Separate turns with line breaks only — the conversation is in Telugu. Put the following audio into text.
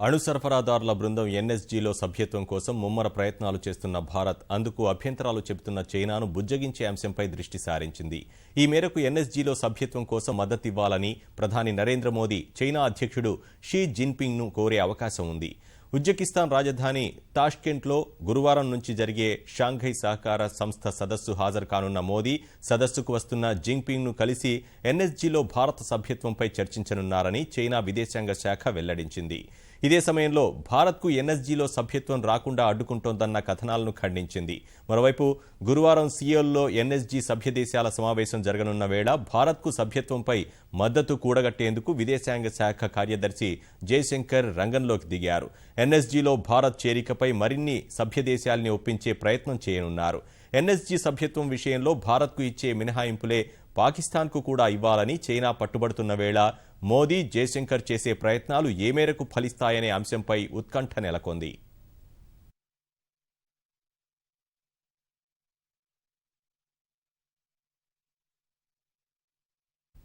అణు సరఫరాదారుల బృందం ఎన్ఎస్జీలో సభ్యత్వం కోసం ముమ్మర ప్రయత్నాలు చేస్తున్న భారత్ అందుకు అభ్యంతరాలు చెబుతున్న చైనాను బుజ్జగించే అంశంపై దృష్టి సారించింది. ఈ మేరకు ఎన్ఎస్జీలో సభ్యత్వం కోసం మద్దతివ్వాలని ప్రధాని నరేంద్ర మోదీ చైనా అధ్యక్షుడు షీ జిన్పింగ్ను కోరే అవకాశం ఉంది. ఉజ్బెకిస్తాన్ రాజధాని తాష్కెంట్లో గురువారం నుంచి జరిగే షాంఘై సహకార సంస్థ సదస్సు హాజరు కానున్న మోదీ సదస్సుకు వస్తున్న జింగ్పింగ్ను కలిసి ఎన్ఎస్జీలో భారత సభ్యత్వంపై చర్చించనున్నారని చైనా విదేశాంగ శాఖ వెల్లడించింది. ఇదే సమయంలో భారత్కు ఎన్ఎస్జీలో సభ్యత్వం రాకుండా అడ్డుకుంటోందన్న కథనాలను ఖండించింది. మరోవైపు గురువారం సియోల్లో ఎన్ఎస్జీ సభ్య దేశాల సమావేశం జరగనున్న వేళ భారత్కు సభ్యత్వంపై మద్దతు కూడగట్టేందుకు విదేశాంగ శాఖ కార్యదర్శి జయశంకర్ రంగంలోకి దిగారు. ఎన్ఎస్జీలో భారత్ చేరికపై మరిన్ని సభ్య దేశాల్ని ఒప్పించే ప్రయత్నం చేయనున్నారు. ఎన్ఎస్జీ సభ్యత్వం విషయంలో భారత్కు ఇచ్చే మినహాయింపులే పాకిస్తాన్కు కూడా ఇవ్వాలని చైనా పట్టుబడుతున్న వేళ మోదీ జయశంకర్ చేసే ప్రయత్నాలు ఏ మేరకు ఫలిస్తాయనే అంశంపై ఉత్కంఠ నెలకొంది.